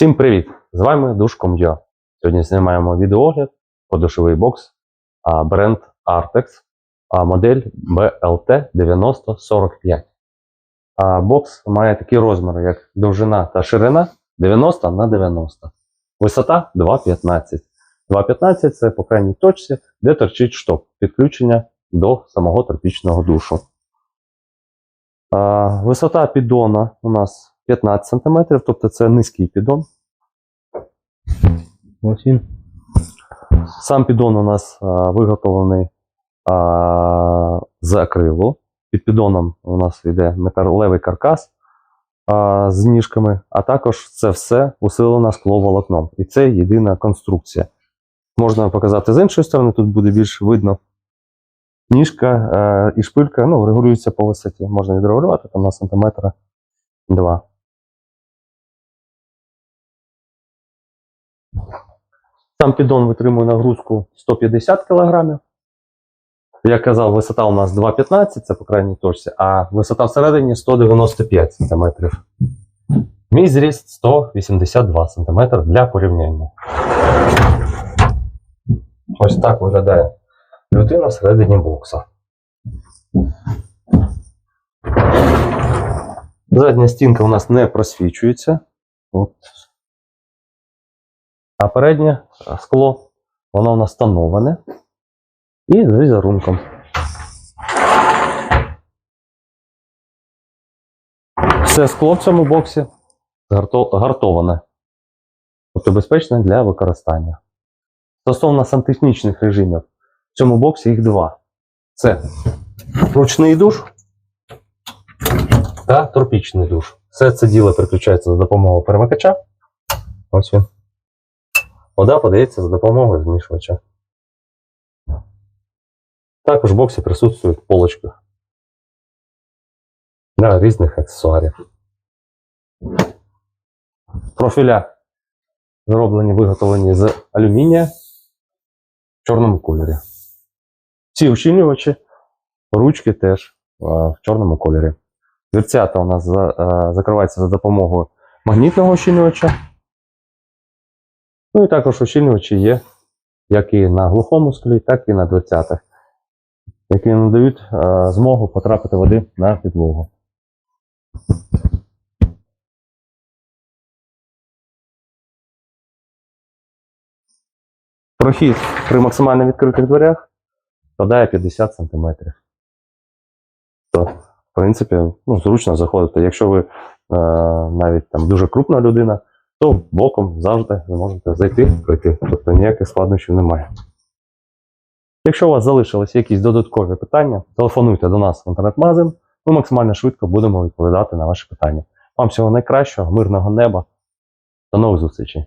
Всім привіт! З вами Душком.ua. Сьогодні знімаємо відеоогляд по душовий бокс а, бренд Artex, а, модель BLT9045. А, бокс має такі розміри, як довжина та ширина 90 на 90. Висота 2,15. 2,15 це по крайній точці, де торчить шток підключення до самого тропічного душу. А, висота піддона у нас 15 см, тобто це низький піддон. Ось він. Сам піддон у нас а, виготовлений а, з акрилу. Під піддоном у нас йде металевий каркас а, з ніжками, а також це все усилено скловолокном. І це єдина конструкція. Можна показати з іншої сторони, тут буде більш видно. Ніжка е, і шпилька ну, регулюються по висоті. Можна відрегулювати там на сантиметра 2. Сам піддон витримує нагрузку 150 кг. Як казав, висота у нас 2,15, це по крайній точці, а висота всередині 195 см. Мій зріст 182 см для порівняння. Ось так виглядає людина всередині бокса. Задня стінка у нас не просвічується. От. А переднє скло, воно у нас встановлене і з візерунком. Все скло в цьому боксі гартоване, тобто безпечне для використання. Стосовно сантехнічних режимів, в цьому боксі їх два. Це ручний душ та тропічний душ. Все це діло переключається за допомогою перемикача. Ось він. Вода подається за допомогою змішувача. Також в боксі присутствують полочки для різних аксесуарів. Профіля зроблені, виготовлені з алюмінія в чорному кольорі. Ці ущільнювачі, ручки теж а, в чорному кольорі. Дверцята у нас а, закриваються за допомогою магнітного ущільнювача. Ну і також ущільнювачі є як і на глухому склі, так і на дверцятах, які надають а, змогу потрапити води на підлогу. Прохід при максимально відкритих дверях складає 50 см. То, в принципі, ну, зручно заходити. Якщо ви е, навіть там дуже крупна людина, то боком завжди ви можете зайти, пройти. Тобто ніяких складнощів немає. Якщо у вас залишились якісь додаткові питання, телефонуйте до нас в інтернет-магазин, ми максимально швидко будемо відповідати на ваші питання. Вам всього найкращого, мирного неба. До нових зустрічей!